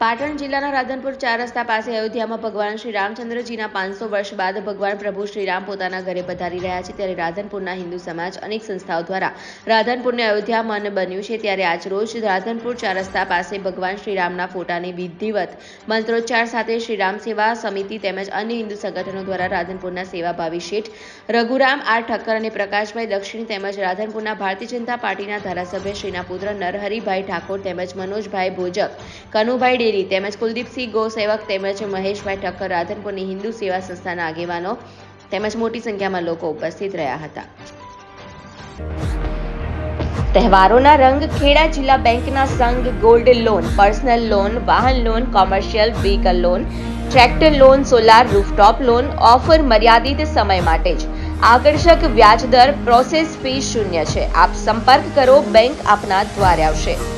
પાટણ જિલ્લાના રાધનપુર ચાર રસ્તા પાસે અયોધ્યામાં ભગવાન શ્રી રામચંદ્રજીના પાંચસો વર્ષ બાદ ભગવાન પ્રભુ શ્રીરામ પોતાના ઘરે પધારી રહ્યા છે ત્યારે રાધનપુરના હિન્દુ સમાજ અનેક સંસ્થાઓ દ્વારા રાધનપુરને અયોધ્યા મન બન્યું છે ત્યારે આજ રાધનપુર ચાર રસ્તા પાસે ભગવાન શ્રીરામના ફોટાને વિધિવત મંત્રોચ્ચાર સાથે શ્રીરામ સેવા સમિતિ તેમજ અન્ય હિન્દુ સંગઠનો દ્વારા રાધનપુરના સેવાભાવી શેઠ રઘુરામ આર ઠક્કર અને પ્રકાશભાઈ દક્ષિણી તેમજ રાધનપુરના ભારતીય જનતા પાર્ટીના ધારાસભ્ય શ્રીના પુત્ર નરહરિભાઈ ઠાકોર તેમજ મનોજભાઈ ભોજક, કનુભાઈ ડેરી તેમજ કુલદીપસિંહ ગોસેવક તેમજ મહેશભાઈ ઠક્કર રાધનપુરની હિન્દુ સેવા સંસ્થાના આગેવાનો તેમજ મોટી સંખ્યામાં લોકો ઉપસ્થિત રહ્યા હતા. તહેવારોના રંગ ખેડા જિલ્લા બેંકના સંઘ ગોલ્ડ લોન, પર્સનલ લોન, વાહન loan, commercial vehicle loan, tractor loan, solar rooftop loan, offer મર્યાદિત સમય માટે જ. આકર્ષક વ્યાજ દર પ્રોસેસ ફી શૂન્ય છે. આપ સંપર્ક કરો, બેંક આપના દ્વારે આવશે.